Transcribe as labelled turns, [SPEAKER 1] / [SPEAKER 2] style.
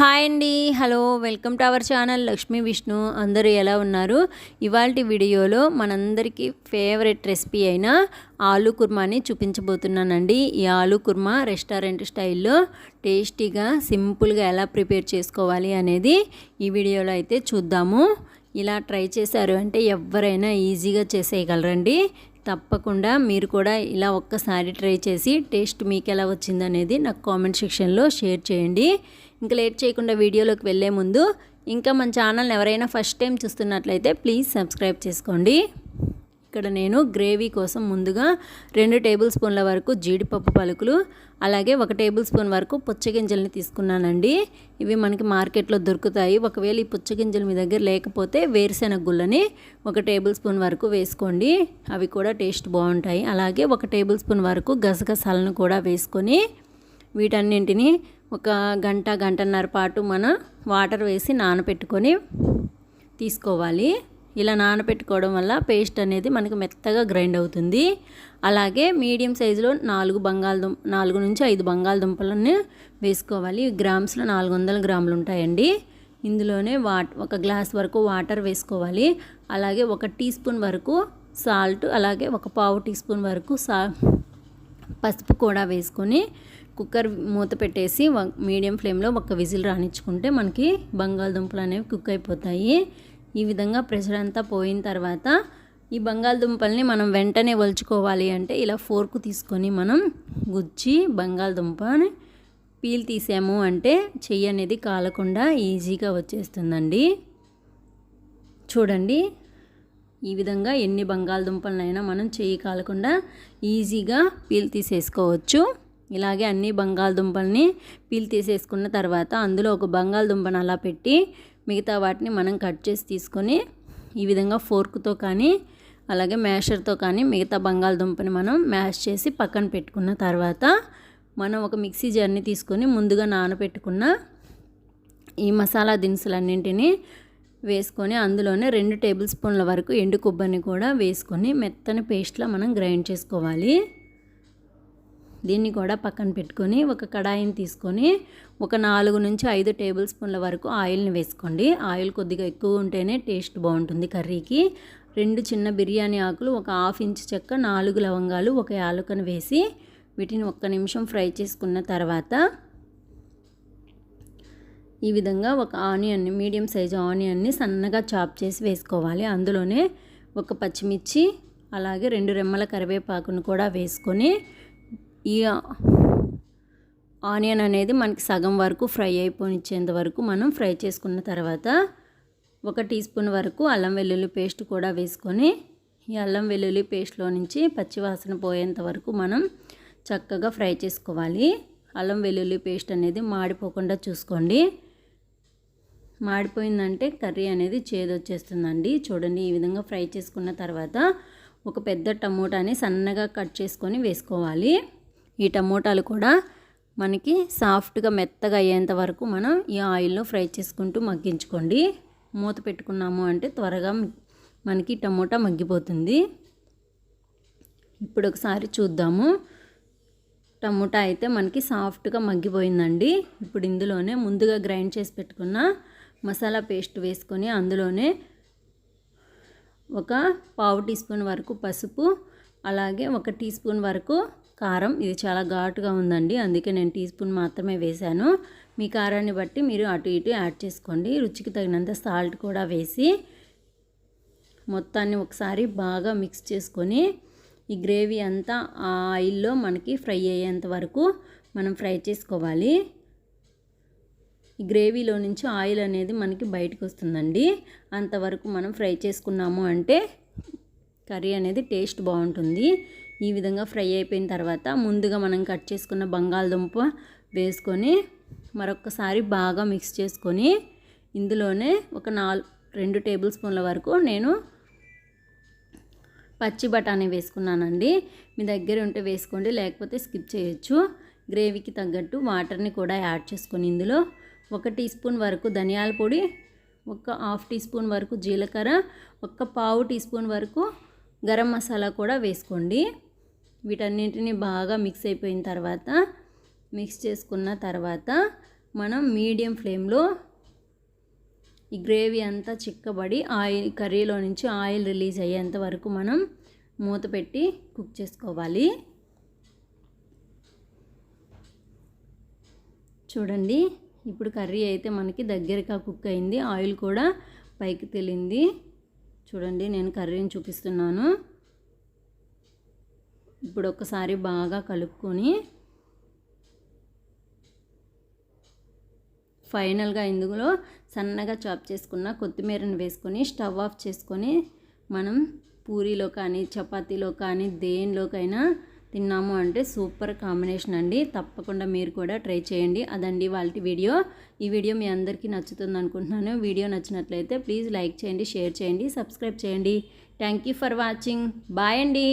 [SPEAKER 1] Hi అండి. Hello welcome to our channel Lakshmi Vishnu. అందరూ ఎలా ఉన్నారు? ఇవాళ వీడియోలో మనందరికీ ఫేవరెట్ రెసిపీ అయిన ఆలూ కుర్మాని చూపించబోతున్నానండి. ఈ ఆలూ కుర్మా రెస్టారెంట్ స్టైల్లో టేస్టీగా సింపుల్గా ఎలా ప్రిపేర్ చేసుకోవాలి అనేది ఈ వీడియోలో అయితే చూద్దాము. ఇలా ట్రై చేశారు అంటే ఎవరైనా ఈజీగా చేసేయగలరండి. తప్పకుండా మీరు కూడా ఇలా ఒక్కసారి ట్రై చేసి టేస్ట్ మీకు ఎలా వచ్చిందనేది నాకు కామెంట్ సెక్షన్లో షేర్ చేయండి. ఇంకా లేట్ చేయకుండా వీడియోలోకి వెళ్ళే ముందు ఇంకా మన ఛానల్ ఎవరైనా ఫస్ట్ టైం చూస్తున్నట్లయితే ప్లీజ్ సబ్స్క్రైబ్ చేసుకోండి. ఇక్కడ నేను గ్రేవీ కోసం ముందుగా రెండు టేబుల్ స్పూన్ల వరకు జీడిపప్పు పలుకులు అలాగే ఒక టేబుల్ స్పూన్ వరకు పుచ్చగింజల్ని తీసుకున్నానండి. ఇవి మనకి మార్కెట్లో దొరుకుతాయి. ఒకవేళ ఈ పుచ్చగింజలు మీ దగ్గర లేకపోతే వేరుశెనగ గుళ్ళని ఒక టేబుల్ స్పూన్ వరకు వేసుకోండి. అవి కూడా టేస్ట్ బాగుంటాయి. అలాగే ఒక టేబుల్ స్పూన్ వరకు గసగసాలను కూడా వేసుకొని వీటన్నింటిని ఒక గంట గంటన్నర పాటు మన వాటర్ వేసి నానబెట్టుకొని తీసుకోవాలి. ఇలా నానబెట్టుకోవడం వల్ల పేస్ట్ అనేది మనకి మెత్తగా గ్రైండ్ అవుతుంది. అలాగే మీడియం సైజులో నాలుగు బంగాళదుంప నాలుగు నుంచి ఐదు బంగాళదుంపలను వేసుకోవాలి. గ్రామ్స్లో నాలుగు వందల గ్రాములు ఉంటాయండి. ఇందులోనే వాట్ ఒక గ్లాస్ వరకు వాటర్ వేసుకోవాలి. అలాగే ఒక టీ స్పూన్ వరకు సాల్ట్ అలాగే ఒక పావు టీ స్పూన్ వరకు సా పసుపు కూడా వేసుకొని కుక్కర్ మూత పెట్టేసి మీడియం ఫ్లేమ్లో ఒక విజిల్ రానిచ్చుకుంటే మనకి బంగాళదుంపలు అనేవి కుక్ అయిపోతాయి. ఈ విధంగా ప్రెషర్ అంతా పోయిన తర్వాత ఈ బంగాళదుంపల్ని మనం వెంటనే ఒలుచుకోవాలి అంటే ఇలా ఫోర్కు తీసుకొని మనం గుచ్చి బంగాళదుంపని పీల్ తీసాము అంటే చెయ్యి అనేది కాలకుండా ఈజీగా వచ్చేస్తుందండి. చూడండి ఈ విధంగా ఎన్ని బంగాళదుంపలనైనా మనం చెయ్యి కాలకుండా ఈజీగా పీల్ తీసేసుకోవచ్చు. ఇలాగే అన్ని బంగాళదుంపల్ని పీల్ తీసేసుకున్న తర్వాత అందులో ఒక బంగాళదుంపను అలా పెట్టి మిగతా వాటిని మనం కట్ చేసి తీసుకొని ఈ విధంగా ఫోర్క్తో కానీ అలాగే మ్యాషర్తో కానీ మిగతా బంగాళదుంపని మనం మ్యాష్ చేసి పక్కన పెట్టుకున్న తర్వాత మనం ఒక మిక్సీ జార్ని తీసుకొని ముందుగా నానబెట్టుకున్న ఈ మసాలా దినుసులన్నింటినీ వేసుకొని అందులోనే రెండు టేబుల్ స్పూన్ల వరకు ఎండు కొబ్బరిని కూడా వేసుకొని మెత్తని పేస్ట్లా మనం గ్రైండ్ చేసుకోవాలి. దీన్ని కూడా పక్కన పెట్టుకొని ఒక కడాయిని తీసుకొని ఒక నాలుగు నుంచి ఐదు టేబుల్ స్పూన్ల వరకు ఆయిల్ని వేసుకోండి. ఆయిల్ కొద్దిగా ఎక్కువ ఉంటేనే టేస్ట్ బాగుంటుంది కర్రీకి. రెండు చిన్న బిర్యానీ ఆకులు ఒక హాఫ్ ఇంచ్ చెక్క నాలుగు లవంగాలు ఒక యాలకను వేసి వీటిని ఒక్క నిమిషం ఫ్రై చేసుకున్న తర్వాత ఈ విధంగా ఒక ఆనియన్ని మీడియం సైజు ఆనియన్ని సన్నగా చాప్ చేసి వేసుకోవాలి. అందులోనే ఒక పచ్చిమిర్చి అలాగే రెండు రెమ్మల కరివేపాకును కూడా వేసుకొని ఈ ఆనియన్ అనేది మనకి సగం వరకు ఫ్రై అయిపోనిచ్చేంత వరకు మనం ఫ్రై చేసుకున్న తర్వాత ఒక టీ స్పూన్ వరకు అల్లం వెల్లుల్లి పేస్ట్ కూడా వేసుకొని ఈ అల్లం వెల్లుల్లి పేస్ట్లో నుంచి పచ్చివాసన పోయేంత వరకు మనం చక్కగా ఫ్రై చేసుకోవాలి. అల్లం వెల్లుల్లి పేస్ట్ అనేది మాడిపోకుండా చూసుకోండి. మాడిపోయిందంటే కర్రీ అనేది చేదొచ్చేస్తుందండి. చూడండి ఈ విధంగా ఫ్రై చేసుకున్న తర్వాత ఒక పెద్ద టమోటాని సన్నగా కట్ చేసుకొని వేసుకోవాలి. ఈ టమోటాలు కూడా మనకి సాఫ్ట్గా మెత్తగా అయ్యేంత వరకు మనం ఈ ఆయిల్లో ఫ్రై చేసుకుంటూ మగ్గించుకోండి. మూత పెట్టుకున్నాము అంటే త్వరగా మనకి టమోటా మగ్గిపోతుంది. ఇప్పుడు ఒకసారి చూద్దాము. టమోటా అయితే మనకి సాఫ్ట్గా మగ్గిపోయిందండి. ఇప్పుడు ఇందులోనే ముందుగా గ్రైండ్ చేసి పెట్టుకున్న మసాలా పేస్ట్ వేసుకొని అందులోనే ఒక పావు టీ స్పూన్ వరకు పసుపు అలాగే ఒక టీ స్పూన్ వరకు కారం ఇది చాలా ఘాటుగా ఉందండి. అందుకే నేను టీ స్పూన్ మాత్రమే వేశాను. మీ కారాన్ని బట్టి మీరు అటు ఇటు యాడ్ చేసుకోండి. రుచికి తగినంత సాల్ట్ కూడా వేసి మొత్తాన్ని ఒకసారి బాగా మిక్స్ చేసుకొని ఈ గ్రేవీ అంతా ఆ ఆయిల్లో మనకి ఫ్రై అయ్యేంత వరకు మనం ఫ్రై చేసుకోవాలి. ఈ గ్రేవీలో నుంచి ఆయిల్ అనేది మనకి బయటకు వస్తుందండి. అంతవరకు మనం ఫ్రై చేసుకున్నాము అంటే కర్రీ అనేది టేస్ట్ బాగుంటుంది. ఈ విధంగా ఫ్రై అయిపోయిన తర్వాత ముందుగా మనం కట్ చేసుకున్న బంగాళదుంప వేసుకొని మరొకసారి బాగా మిక్స్ చేసుకొని ఇందులోనే ఒక నాలుగు రెండు టేబుల్ స్పూన్ల వరకు నేను పచ్చి బఠానీ వేసుకున్నానండి. మీ దగ్గర ఉంటే వేసుకోండి లేకపోతే స్కిప్ చేయొచ్చు. గ్రేవీకి తగ్గట్టు వాటర్ని కూడా యాడ్ చేసుకొని ఇందులో ఒక టీ స్పూన్ వరకు ధనియాల పొడి ఒక హాఫ్ టీ స్పూన్ వరకు జీలకర్ర ఒక పావు టీ స్పూన్ వరకు గరం మసాలా కూడా వేసుకోండి. వీటన్నిటిని బాగా మిక్స్ అయిపోయిన తర్వాత మిక్స్ చేసుకున్న తర్వాత మనం మీడియం ఫ్లేమ్లో ఈ గ్రేవీ అంతా చిక్కబడి ఆయిల్ కర్రీలో నుంచి ఆయిల్ రిలీజ్ అయ్యేంత వరకు మనం మూత పెట్టి కుక్ చేసుకోవాలి. చూడండి ఇప్పుడు కర్రీ అయితే మనకి దగ్గరగా కుక్ అయింది. ఆయిల్ కూడా పైకి తెలింది. చూడండి నేను కర్రీని చూపిస్తున్నాను. ఇప్పుడు ఒకసారి బాగా కలుపుకొని ఫైనల్గా ఇందులో సన్నగా చాప్ చేసుకున్న కొత్తిమీరని వేసుకొని స్టవ్ ఆఫ్ చేసుకొని మనం పూరీలో కానీ చపాతీలో కానీ దేనిలోకైనా తిన్నాము అంటే సూపర్ కాంబినేషన్ అండి. తప్పకుండా మీరు కూడా ట్రై చేయండి. అదండి వాళ్ళ వీడియో. ఈ వీడియో మీ అందరికీ నచ్చుతుంది అనుకుంటున్నాను. వీడియో నచ్చినట్లయితే ప్లీజ్ లైక్ చేయండి షేర్ చేయండి సబ్స్క్రైబ్ చేయండి. Thank you for watching. Bye అండి.